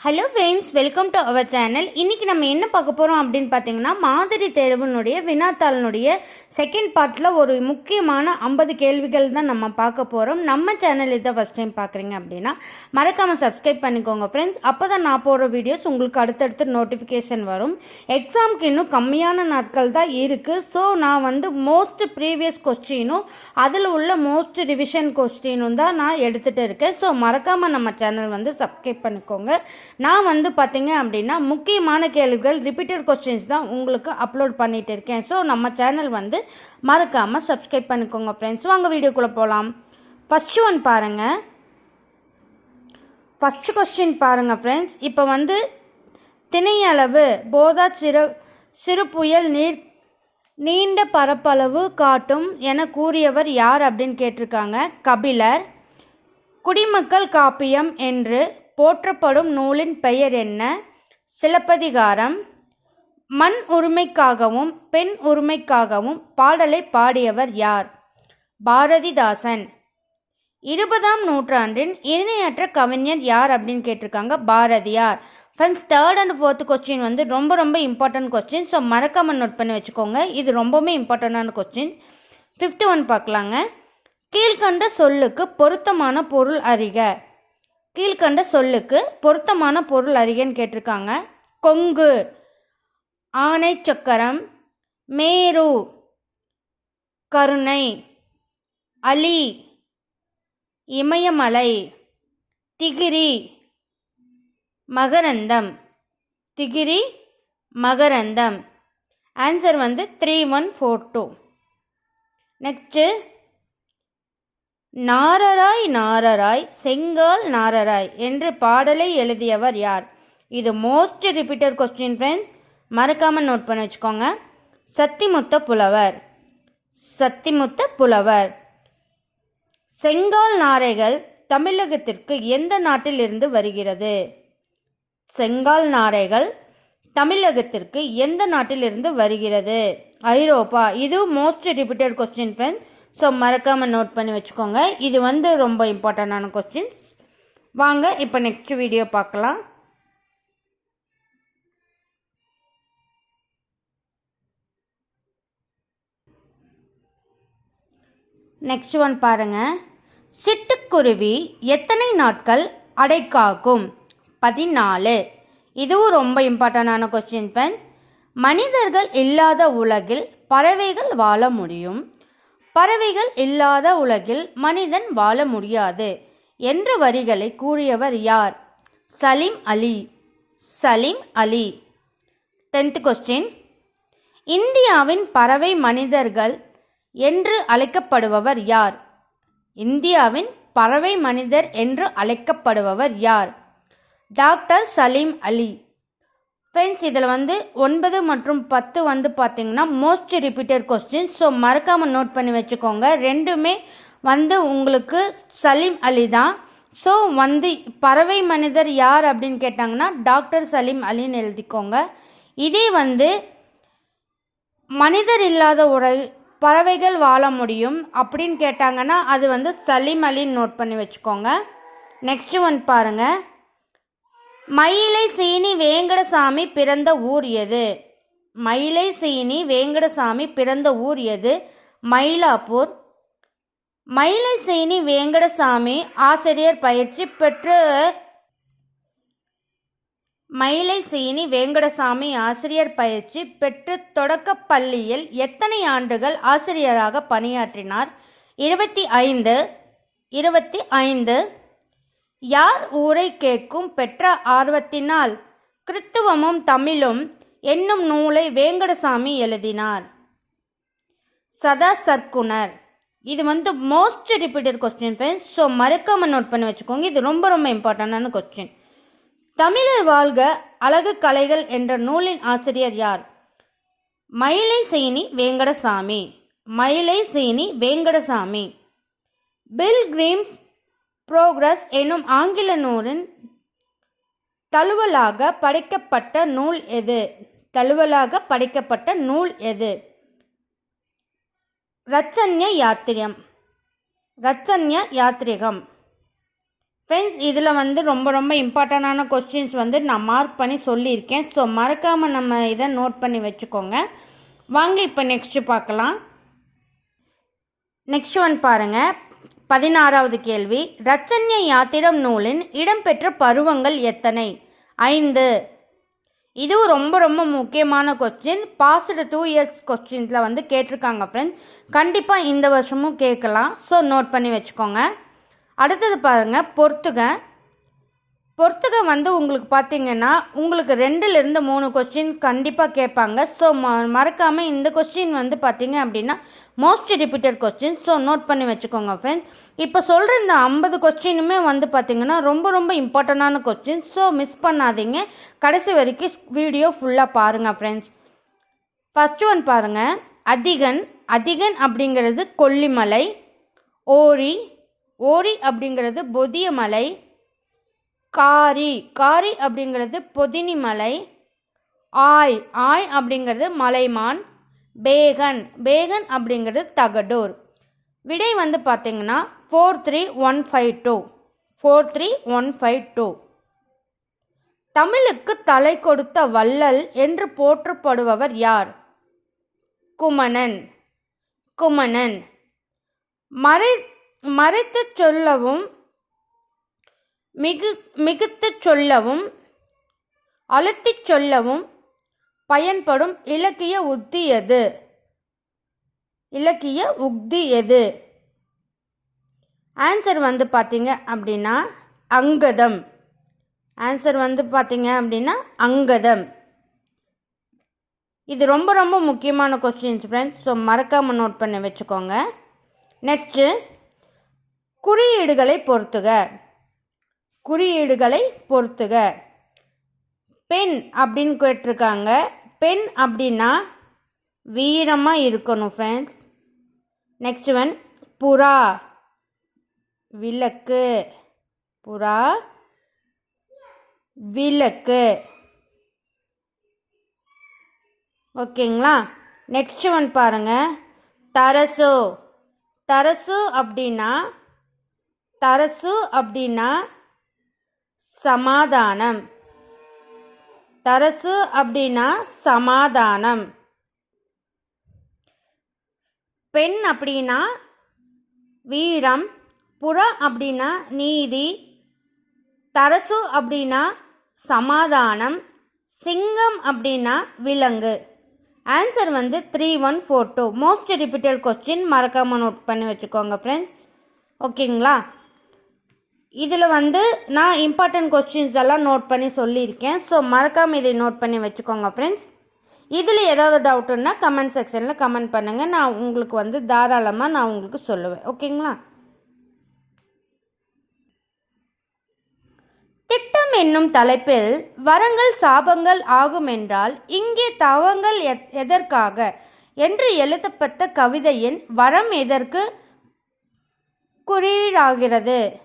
Hello friends welcome to our channel இன்றைக்கி நம்ம என்ன பார்க்க போகிறோம் அப்படின்னு பார்த்தீங்கன்னா மாதிரி தேர்வினுடைய வினாத்தாளினுடைய செகண்ட் பார்ட்டில் ஒரு முக்கியமான ஐம்பது கேள்விகள் தான் நம்ம பார்க்க போகிறோம் நம்ம சேனல் இதை ஃபஸ்ட் டைம் பார்க்குறீங்க அப்படின்னா மறக்காமல் சப்ஸ்கிரைப் பண்ணிக்கோங்க ஃப்ரெண்ட்ஸ் அப்போ தான் நான் போடுற வீடியோஸ் உங்களுக்கு அடுத்தடுத்து நோட்டிஃபிகேஷன் வரும். எக்ஸாம்க்கு இன்னும் கம்மியான நாட்கள் தான் இருக்குது ஸோ நான் வந்து மோஸ்ட் ப்ரீவியஸ் கொஸ்டினும் அதில் உள்ள மோஸ்ட் ரிவிஷன் கொஸ்டினும் தான் நான் எடுத்துகிட்டு இருக்கேன். ஸோ மறக்காமல் நம்ம சேனல் வந்து சப்ஸ்கிரைப் பண்ணிக்கோங்க. நான் வந்து பார்த்தீங்க அப்படின்னா முக்கியமான கேள்விகள் ரிப்பீட்டட் கொஸ்டின்ஸ் தான் உங்களுக்கு அப்லோட் பண்ணிகிட்டு இருக்கேன். ஸோ நம்ம சேனல் வந்து மறக்காமல் சப்ஸ்கிரைப் பண்ணிக்கோங்க ஃப்ரெண்ட்ஸ் வாங்க வீடியோக்குள்ளே போகலாம் ஃபஸ்ட்டு ஒன் பாருங்கள் ஃபஸ்ட்டு கொஸ்டின் பாருங்கள் ஃப்ரெண்ட்ஸ் இப்போ வந்து திணையளவு போதா சிறு சிறு புயல் நீர் நீண்ட பரப்பளவு காட்டும் என கூறியவர் யார் அப்படின்னு கேட்டிருக்காங்க. கபிலர். குடிமக்கள் காப்பியம் என்று போற்றப்படும் நூலின் பெயர் என்ன? சிலப்பதிகாரம். மண் உரிமைக்காகவும் பெண் உரிமைக்காகவும் பாடலை பாடியவர் யார்? பாரதிதாசன். இருபதாம் நூற்றாண்டின் இணையற்ற கவிஞர் யார் அப்படின்னு கேட்டிருக்காங்க Bharathiyar. Friends third and fourth question வந்து ரொம்ப ரொம்ப இம்பார்ட்டன்ட் கொஸ்டின் ஸோ மறக்காமல் நோட் பண்ணி வச்சுக்கோங்க. இது ரொம்பவுமே இம்பார்ட்டண்டான கொஸ்டின் ஃபிஃப்த் ஒன் பார்க்கலாங்க. கீழ்கண்ட சொல்லுக்கு பொருத்தமான பொருள் அறிக. கீழ்கண்ட சொல்லுக்கு பொருத்தமான பொருள் அறியன்னு கேட்டிருக்காங்க. கொங்கு ஆனை சக்கரம் மேரு கருணை அலி இமயமலை திகிரி மகரந்தம். திகிரி மகரந்தம். ஆன்சர் வந்து three one four two next நாரராய் நாரராய் செங்கால் நாரராய் என்று பாடலை எழுதியவர் யார்? இது மோஸ்ட் ரிப்பீட்டட் கொஸ்டின் ஃப்ரெண்ட்ஸ் மறக்காமல் நோட் பண்ணி வச்சுக்கோங்க. சத்திமுத்த புலவர். சத்திமுத்த புலவர். செங்கால் நாரைகள் தமிழகத்திற்கு எந்த நாட்டில் இருந்து வருகிறது? செங்கால் நாரைகள் தமிழகத்திற்கு எந்த நாட்டிலிருந்து வருகிறது? ஐரோப்பா. இது most repeated question friends so மறக்காமல் நோட் பண்ணி வச்சுக்கோங்க. இது வந்து ரொம்ப இம்பார்ட்டண்ட்டான கொஸ்டின் வாங்க இப்போ நெக்ஸ்ட் வீடியோ பார்க்கலாம். நெக்ஸ்ட் ஒன் பாருங்க. சிட்டுக்குருவி எத்தனை நாட்கள் அடைக்காக்கும்? பதினாலு. இதுவும் ரொம்ப இம்பார்ட்டண்டான கொஸ்டின் ஃப்ரெண்ட் மனிதர்கள் இல்லாத உலகில் பறவைகள் வாழ முடியும். பறவைகள் இல்லாத உலகில் மனிதன் வாழ முடியாது என்ற வரிகளை கூறியவர் யார்? சலீம் அலி. சலீம் அலி. Tenth question. இந்தியாவின் பறவை மனிதர்கள் என்று அழைக்கப்படுபவர் யார்? இந்தியாவின் பறவை மனிதர் என்று அழைக்கப்படுபவர் யார்? டாக்டர் சலீம் அலி. ஃப்ரெண்ட்ஸ் இதில் வந்து ஒன்பது மற்றும் பத்து வந்து பார்த்தீங்கன்னா மோஸ்ட் ரிப்பீட்டட் கொஸ்டின் ஸோ மறக்காமல் நோட் பண்ணி வச்சுக்கோங்க. ரெண்டுமே வந்து உங்களுக்கு சலீம் அலி தான். ஸோ வந்து பறவை மனிதர் யார் அப்படின்னு கேட்டாங்கன்னா டாக்டர் சலீம் அலின்னு எழுதிக்கோங்க. இதே வந்து மனிதர் இல்லாத ஒரு பறவைகள் வாழ முடியும் அப்படின்னு கேட்டாங்கன்னா அது வந்து சலீம் அலின்னு நோட் பண்ணி வச்சுக்கோங்க. நெக்ஸ்ட் ஒன் பாருங்கள் மயிலை சீனி வேங்கடசாமி பிறந்த ஊர் எது? மயிலை சீனி வேங்கடசாமி பிறந்த ஊர் எது? மயிலாப்பூர். மயிலை சீனி வேங்கடசாமி ஆசிரியர் பயிற்சி பெற்று மயிலை சீனி வேங்கடசாமி ஆசிரியர் பயிற்சி பெற்று தொடக்கப் பள்ளியில் எத்தனை ஆண்டுகள் ஆசிரியராக பணியாற்றினார்? இருபத்தி ஐந்து இருபத்தி ஐந்து. யார் ஊரை கேட்கும் பெற்ற ஆர்வத்தினால்? கிறித்துவமும் தமிழும் என்னும் நூலை வேங்கடசாமி எழுதினார். சதா சர்க்குனர் இது வந்து most repeated question friends so மறக்காமல் நோட் பண்ணி வச்சுக்கோங்க. இது ரொம்ப ரொம்ப இம்பார்ட்டண்டான கொஸ்டின் தமிழர் வாழ்க அழகு கலைகள் என்ற நூலின் ஆசிரியர் யார்? மயிலை சீனி வேங்கடசாமி. மயிலை சீனி வேங்கடசாமி. பில் கிரீம்ஸ் ப்ரோக்ரஸ் எனும் ஆங்கில நூலின் தழுவலாக படைக்கப்பட்ட நூல் எது? தழுவலாக படைக்கப்பட்ட நூல் எது? ரச்சன்ய யாத்திரியம் ரச்சன்ய யாத்ரிகம் ஃப்ரெண்ட்ஸ் இதில் வந்து ரொம்ப ரொம்ப இம்பார்ட்டண்டான கொஸ்டின்ஸ் வந்து நான் மார்க் பண்ணி சொல்லியிருக்கேன். ஸோ மறக்காமல் நம்ம இதை நோட் பண்ணி வச்சுக்கோங்க. வாங்க இப்போ நெக்ஸ்ட்டு பார்க்கலாம். நெக்ஸ்ட் ஒன் பாருங்கள் பதினாறாவது கேள்வி. ரத்தன்ய யாத்திரம் நூலின் இடம்பெற்ற பருவங்கள் எத்தனை? ஐந்து. இதுவும் ரொம்ப ரொம்ப முக்கியமான கொஸ்டின் பாஸ்டு டூ இயர்ஸ் கொஸ்டின்ஸில் வந்து கேட்டிருக்காங்க ஃப்ரெண்ட்ஸ் கண்டிப்பாக இந்த வருஷமும் கேட்கலாம். ஸோ நோட் பண்ணி வச்சுக்கோங்க. அடுத்தது பாருங்கள் பொறுத்துக. பொறுத்துக்க வந்து உங்களுக்கு பார்த்தீங்கன்னா உங்களுக்கு ரெண்டுலேருந்து மூணு கொஸ்டின் கண்டிப்பாக கேட்பாங்க. ஸோ ம மறக்காமல் இந்த கொஸ்டின் வந்து பார்த்தீங்க அப்படின்னா most repeated question so note பண்ணி வச்சுக்கோங்க ஃப்ரெண்ட்ஸ் இப்போ சொல்கிற இந்த ஐம்பது கொஸ்டினுமே வந்து பார்த்தீங்கன்னா ரொம்ப ரொம்ப இம்பார்ட்டண்டான கொஸ்டின் ஸோ மிஸ் பண்ணாதீங்க. கடைசி வரைக்கும் வீடியோ ஃபுல்லாக பாருங்கள் ஃப்ரெண்ட்ஸ் ஃபஸ்ட்டு ஒன் பாருங்கள் அதிகன் அதிகன் அப்படிங்கிறது கொல்லிமலை. ஓரி ஓரி அப்படிங்கிறது பொதியமலை காரி. காரி அப்படிங்கிறது பொதினி மலை. ஆய். ஆய் அப்படிங்கிறது மலைமான். பேகன். பேகன் அப்படிங்கிறது தகடூர். விடை வந்து பார்த்தீங்கன்னா four three one five two four three one five two தமிழுக்கு தலை கொடுத்த வள்ளல் என்று போற்றப்படுபவர் யார்? குமணன். குமணன். மறை மறைத்துச் சொல்லவும் மிகு மிகுத்துச் சொல்லவும் அழுத்திச் சொல்லவும் பயன்படும் இலக்கிய உத்தி எது? இலக்கிய உக்தி எது? ஆன்சர் வந்து பார்த்தீங்க அப்படின்னா அங்கதம். ஆன்சர் வந்து பார்த்தீங்க அப்படின்னா அங்கதம். இது ரொம்ப ரொம்ப முக்கியமான கொஸ்டின்ஸ் ஃப்ரெண்ட்ஸ் ஸோ மறக்காமல் நோட் பண்ணி வச்சுக்கோங்க. நெக்ஸ்ட்டு குறியீடுகளை பொறுத்துக. குறியீடுகளை பொறுத்துக. பெண் அப்படின்னு கேட்டிருக்காங்க. பெண் அப்படின்னா வீரமாக இருக்கணும் ஃப்ரெண்ட்ஸ் நெக்ஸ்ட் ஒன் புறா. விளக்கு. புறா. விளக்கு. ஓகேங்களா? நெக்ஸ்ட் ஒன் பாருங்கள் தரசு. தரசு அப்படின்னா தரசு அப்படின்னா சமாதானம். தரசு அப்படின்னா சமாதானம். பெண் அப்படின்னா வீரம் புறா அப்படின்னா நீதி தரசு அப்படின்னா சமாதானம் சிங்கம் அப்படின்னா விலங்கு. ஆன்சர் வந்து three one four two most repeated question மறக்காமல் நோட் பண்ணி வச்சுக்கோங்க ஃப்ரெண்ட்ஸ் ஓகேங்களா இதில் வந்து நான் இம்பார்ட்டன்ட் கொஸ்டின்ஸ் எல்லாம் நோட் பண்ணி சொல்லியிருக்கேன். ஸோ மறக்காமல் இதை நோட் பண்ணி வச்சுக்கோங்க ஃப்ரெண்ட்ஸ் இதில் ஏதாவது டவுட்டுன்னா கமெண்ட் செக்ஷனில் கமெண்ட் பண்ணுங்கள் நான் உங்களுக்கு வந்து தாராளமாக நான் உங்களுக்கு சொல்லுவேன். ஓகேங்களா திட்டம் என்னும் தலைப்பில் வரங்கள் சாபங்கள் ஆகும் என்றால் இங்கே தவங்கள் எத்- எதற்காக? என்று எழுதப்பட்ட கவிதையின் வரம் எதற்கு? குறியீடாகிறது.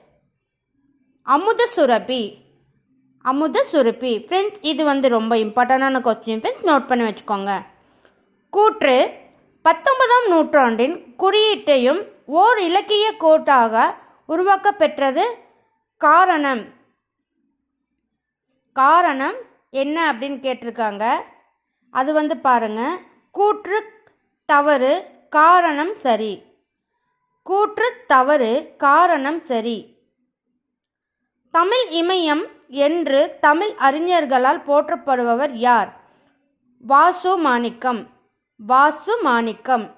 அமுத சுரபி. அமுத சுரபி. ஃப்ரெண்ட்ஸ் இது வந்து ரொம்ப இம்பார்ட்டண்டான கொஸ்டின் ஃப்ரெண்ட்ஸ் நோட் பண்ணி வச்சுக்கோங்க. கூற்று பத்தொன்பதாம் நூற்றாண்டின் குறியீட்டையும் ஓர் இலக்கிய கோட்டாக உருவாக்கப்பெற்றது காரணம். காரணம் என்ன அப்படின்னு கேட்டிருக்காங்க. அது வந்து பாருங்க. கூற்று தவறு காரணம் சரி. கூற்று தவறு காரணம் சரி. தமிழ் இமயம் என்று தமிழ் அறிஞர்களால் போற்றப்படுபவர் யார்? வாசு மாணிக்கம். வாசு மாணிக்கம்.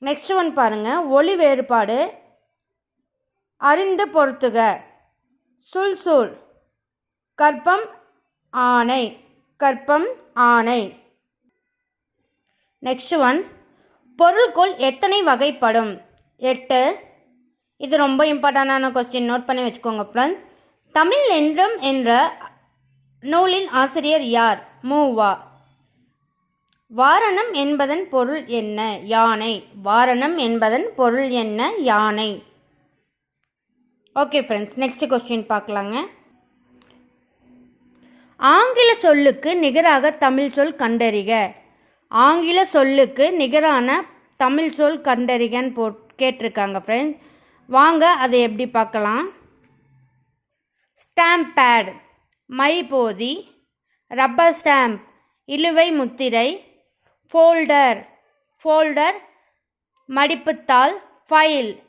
நெக்ஸ்ட் ஒன் பாருங்க. ஒளி வேறுபாடு. அறிந்து பொறுத்துக சுல்சூல் கற்பம் ஆணை. கற்பம் ஆணை. நெக்ஸ்ட் ஒன் பொருள்கோள் எத்தனை வகைப்படும்? எட்டு இது ரொம்ப இம்பார்ட்டண்டான கொஸ்டின் நோட் பண்ணி வச்சுக்கோங்க ஃப்ரெண்ட்ஸ் தமிழ் என்றும் என்ற நூலின் ஆசிரியர் யார்? மூவா வாரணம் என்பதன் பொருள் என்ன? யானை. வாரணம் என்பதன் பொருள் என்ன? யானை. ஓகே ஃப்ரெண்ட்ஸ் நெக்ஸ்ட் கொஸ்டின் பார்க்கலாங்க. ஆங்கில சொல்லுக்கு நிகராக தமிழ் சொல் கண்டறிக. ஆங்கில சொல்லுக்கு நிகரான தமிழ் சொல் கண்டறிகன்னு போட் கேட்டிருக்காங்க ஃப்ரெண்ட்ஸ் வாங்க அதை எப்படி பார்க்கலாம்? ஸ்டாம்ப் பேட் மைபோதி ரப்பர் ஸ்டாம்ப் இழுவை முத்திரை ஃபோல்டர் ஃபோல்டர் மடிப்புத்தாள் ஃபைல்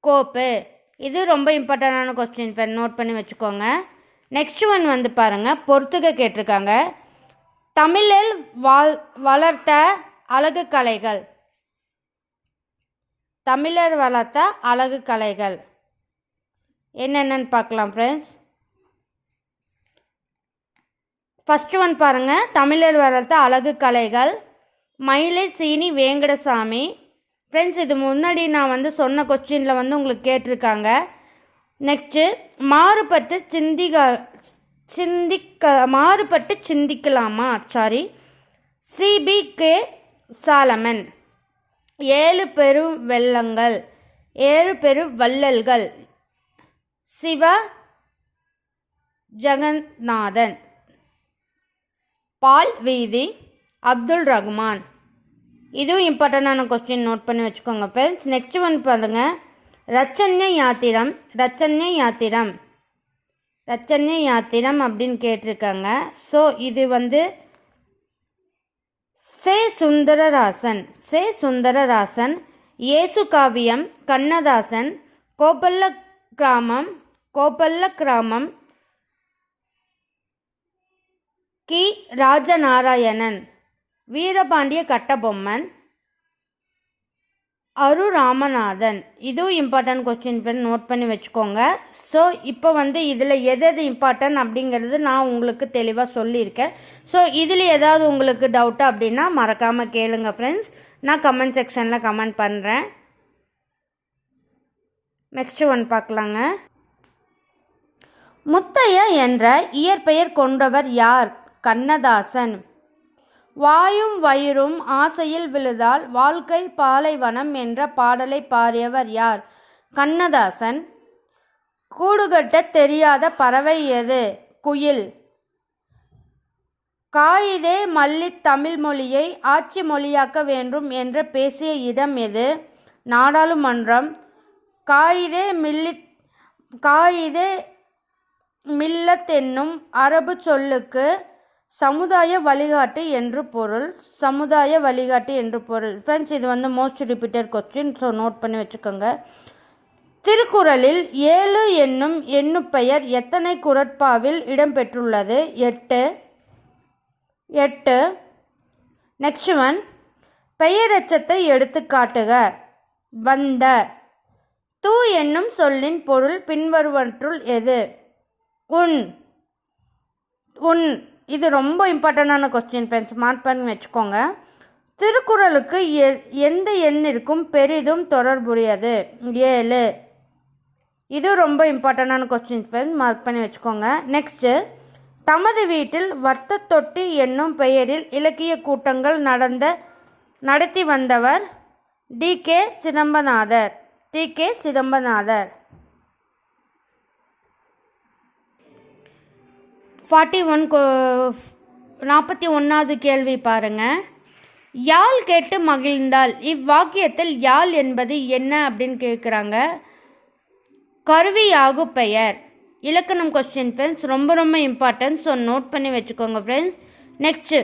கோப்பு. இது ரொம்ப இம்பார்ட்டண்டான கொஸ்டின் ஃப்ரெண்ட் நோட் பண்ணி வச்சுக்கோங்க. நெக்ஸ்ட் ஒன் வந்து பாருங்கள் பொறுத்துக்க கேட்டிருக்காங்க. தமிழில் வாழ் வளர்த்த அழகு கலைகள். தமிழர் வளர்த்த அழகு கலைகள். என்னென்னு பார்க்கலாம் ஃப்ரெண்ட்ஸ் ஃபஸ்ட்டு ஒன் பாருங்கள் தமிழர் வளர்த்த அழகு கலைகள். மயிலை சீனி வேங்கடசாமி. ஃப்ரெண்ட்ஸ் இது முன்னாடி நான் வந்து சொன்ன கொஸ்டினில் வந்து உங்களுக்கு கேட்டிருக்காங்க. நெக்ஸ்ட்டு மாறுபட்டு சிந்திக சிந்திக்க மாறுபட்டு சிந்திக்கலாமா? சாரி சிபிகே சாலமன் ஏழு பெரும் வெள்ளங்கள் ஏழு பெரு வள்ளல்கள். சிவ ஜெகநாதன். பால் வீதி அப்துல் ரஹ்மான் இதுவும் இம்பார்ட்டண்டான கொஸ்டின் நோட் பண்ணி வச்சுக்கோங்க ஃப்ரெண்ட்ஸ் நெக்ஸ்ட் ஒன் பாருங்க. ரச்சன்ய யாத்திரம் ரச்சன்ய யாத்திரம். ரச்சன்ய யாத்திரம் அப்படின்னு கேட்டிருக்காங்க. ஸோ இது வந்து சே சுந்தரராசன் சே சுந்தரராசன் இயேசு காவியம் கண்ணதாசன் கோபல்ல கிராமம் கோபல்ல கிராமம் கி. ராஜநாராயணன் வீரபாண்டிய கட்டபொம்மன் அரு ராமநாதன் இதுவும் இம்பார்ட்டன்ட் கொஸ்டின் ஃப்ரெண்ட் நோட் பண்ணி வச்சுக்கோங்க. ஸோ இப்போ வந்து இதில் எது எது இம்பார்ட்டன்ட் அப்படிங்கிறது நான் உங்களுக்கு தெளிவாக சொல்லியிருக்கேன். ஸோ இதில் ஏதாவது உங்களுக்கு டவுட்டு அப்படின்னா மறக்காமல் கேளுங்க ஃப்ரெண்ட்ஸ் நான் கமெண்ட் செக்ஷனில் கமெண்ட் பண்ணுறேன் நெக்ஸ்ட் ஒன் பார்க்கலாங்க. முத்தையா என்ற இயற்பெயர் கொண்டவர் யார்? கண்ணதாசன். வாயும் வயிறும் ஆசையில் விழுதால் வாழ்க்கை பாலைவனம் என்ற பாடலை பாடியவர் யார்? கண்ணதாசன். கூடுகட்ட தெரியாத பறவை எது? குயில். காயிதே மல்லி தமிழ் மொழியை ஆட்சி மொழியாக்க வேண்டும் என்று பேசிய இடம் எது? நாடாளுமன்றம். காயிதே மில்லி காயிதே மில்லத் என்னும் அரபு சொல்லுக்கு சமுதாய வழிகாட்டி என்று பொருள். சமுதாய வழிகாட்டி என்று பொருள். ஃப்ரெண்ட்ஸ் இது வந்து most repeated question so note பண்ணி வச்சுக்கோங்க. திருக்குறளில் ஏழு என்னும் எண்ணுப்பெயர் எத்தனை குரட்பாவில் இடம்பெற்றுள்ளது? எட்டு. எட்டு. நெக்ஸ்ட் ஒன் பெயரெச்சத்தை எடுத்து காட்டுக. வந்த. தூ என்னும் சொல்லின் பொருள் பின்வருவற்றுள் எது? உன். உன். இது ரொம்ப இம்பார்ட்டண்டான கொஸ்டின் ஃப்ரெண்ட்ஸ் மார்க் பண்ணி வச்சுக்கோங்க. திருக்குறளுக்கு எ எந்த எண்ணிற்கும் பெரிதும் தொடர்புடையது. ஏழு. இது ரொம்ப இம்பார்ட்டண்டான கொஸ்டின் ஃப்ரெண்ட்ஸ் மார்க் பண்ணி வச்சுக்கோங்க. நெக்ஸ்ட்டு தமது வீட்டில் வட்ட தொட்டி என்னும் பெயரில் இலக்கிய கூட்டங்கள் நடந்த நடத்தி வந்தவர் T K Chidambanathar. T K Chidambanathar. Forty one நாற்பத்தி ஒன்றாவது கேள்வி பாருங்க. யாழ் கேட்டு மகிழ்ந்தால் இவ்வாக்கியத்தில் யாழ் என்பது என்ன அப்படின்னு கேட்குறாங்க கருவியாகு பெயர். இலக்கணம் கொஸ்டின் ஃப்ரெண்ட்ஸ் ரொம்ப ரொம்ப இம்பார்ட்டன்ட் ஸோ நோட் பண்ணி வச்சுக்கோங்க ஃப்ரெண்ட்ஸ் நெக்ஸ்ட்டு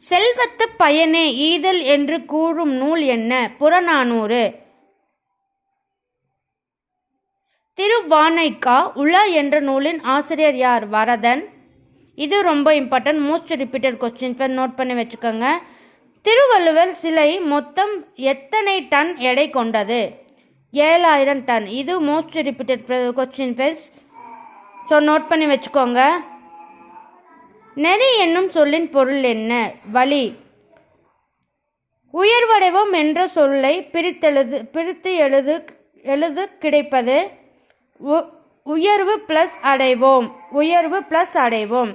செல்வத்து பயனே ஈதல் என்று கூறும் நூல் என்ன? புறநானூறு. திருவானைக்கா உலா என்ற நூலின் ஆசிரியர் யார்? வரதன். இது ரொம்ப important most repeated question for note பண்ணி வச்சுக்கோங்க. திருவள்ளுவர் சிலை மொத்தம் எத்தனை டன் எடை கொண்டது? ஏழாயிரம் டன். இது most repeated question face so note பண்ணி வச்சுக்கோங்க. நெறி என்னும் சொல்லின் பொருள் என்ன? வழி உயர்வடைவோம் என்ற சொல்லை பிரித்தெழுது பிரித்து எழுது எழுது கிடைப்பது உயர்வு ப்ளஸ் அடைவோம். உயர்வு ப்ளஸ் அடைவோம்.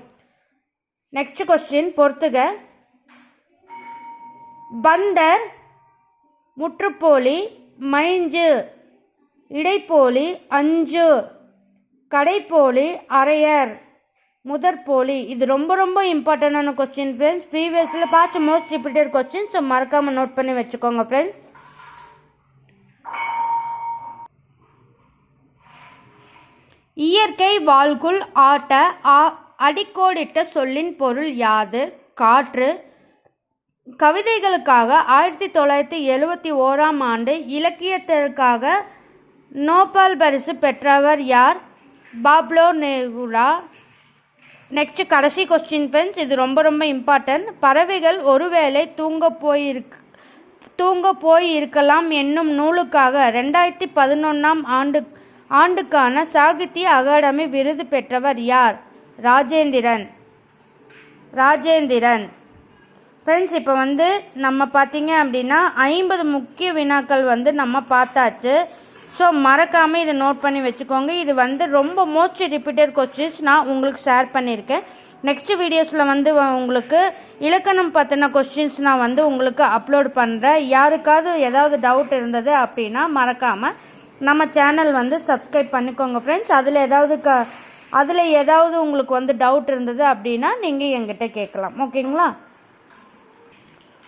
நெக்ஸ்ட் கொஸ்டின் பொறுத்துக. பந்தர் முற்றுப்போலி மைஞ்சு. இடைப்போலி அஞ்சு. கடைப்போலி அரையர். முதற்போலி. இது ரொம்ப ரொம்ப இம்பார்ட்டண்டான கொஸ்டின் ஃப்ரெண்ட்ஸ் ப்ரீவியஸில் பார்த்து மோஸ்ட் ரிப்பீட்டட் கொஸ்டின் ஸோ மறக்காமல் நோட் பண்ணி வச்சுக்கோங்க ஃப்ரெண்ட்ஸ் இயற்கை வாழ்குள் ஆட்ட ஆ அடிக்கோடிட்ட சொல்லின் பொருள் யாது? காற்று. கவிதைகளுக்காக ஆயிரத்தி தொள்ளாயிரத்தி எழுவத்தி ஓராம் ஆண்டு இலக்கியத்திற்காக நோபல் பரிசு பெற்றவர் யார்? பாப்லோ நேகுரா நெக்ஸ்ட் கடைசி கொஸ்டின் ஃப்ரெண்ட்ஸ் இது ரொம்ப ரொம்ப இம்பார்ட்டன்ட் பறவைகள் ஒருவேளை தூங்க போயிருக் தூங்க போய் இருக்கலாம் என்னும் நூலுக்காக ரெண்டாயிரத்தி பதினொன்றாம் ஆண்டு ஆண்டுக்கான சாகித்ய அகாடமி விருது பெற்றவர் யார்? ராஜேந்திரன். ராஜேந்திரன். ஃப்ரெண்ட்ஸ் இப்போ வந்து நம்ம பார்த்தீங்க அப்படின்னா ஐம்பது முக்கிய வினாக்கள் வந்து நம்ம பார்த்தாச்சு. ஸோ மறக்காமல் இதை நோட் பண்ணி வச்சுக்கோங்க. இது வந்து ரொம்ப மோஸ்ட் ரிப்பீட்டட் கொஸ்டின்ஸ் நான் உங்களுக்கு ஷேர் பண்ணியிருக்கேன். நெக்ஸ்ட் வீடியோஸில் வந்து உங்களுக்கு இலக்கணம் பற்றின கொஸ்டின்ஸ் நான் வந்து உங்களுக்கு அப்லோட் பண்ணுறேன் யாருக்காவது ஏதாவது டவுட் இருந்தது அப்படின்னா மறக்காமல் நம்ம சேனல் வந்து சப்ஸ்கிரைப் பண்ணிக்கோங்க ஃப்ரெண்ட்ஸ் அதில் ஏதாவது க அதில் ஏதாவது உங்களுக்கு வந்து டவுட் இருந்தது அப்படின்னா நீங்கள் எங்கிட்ட கேட்கலாம். ஓகேங்களா?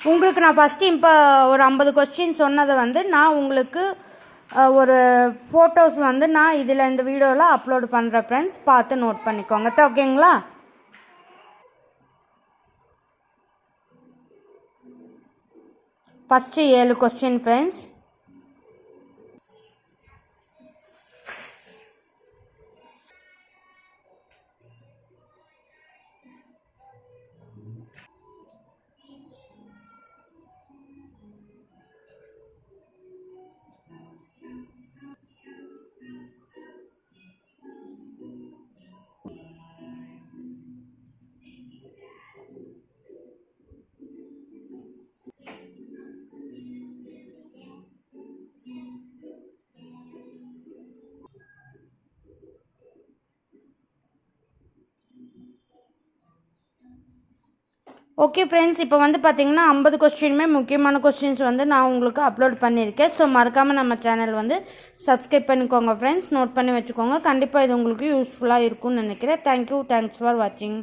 உங்களுக்கு நான் ஃபஸ்ட்டு இப்போ ஒரு ஐம்பது கொஸ்டின் சொன்னதை வந்து நான் உங்களுக்கு ஒரு ஃபோட்டோஸ் வந்து நான் இதில் இந்த வீடியோவில் அப்லோடு பண்ணுற ஃப்ரெண்ட்ஸ் பார்த்து நோட் பண்ணிக்கோங்க. ஓகேங்களா? ஃபஸ்ட்டு ஏழு கொஸ்டின் ஃப்ரெண்ட்ஸ் ஓகே ஃப்ரெண்ட்ஸ் இப்போ வந்து பார்த்தீங்கன்னா ஐம்பது கொஸ்டினுமே முக்கியமான கொஸ்டின்ஸ் வந்து நான் உங்களுக்கு அப்லோட் பண்ணியிருக்கேன் ஸோ மறக்காமல் நம்ம சேனல் வந்து சப்ஸ்கிரைப் பண்ணிக்கோங்க ஃப்ரெண்ட்ஸ் நோட் பண்ணி வச்சுக்கோங்க. கண்டிப்பாக இது உங்களுக்கு யூஸ்ஃபுல்லாக இருக்கும்னு நினைக்கிறேன். தேங்க்யூ தேங்க்ஸ் ஃபார் வாட்சிங்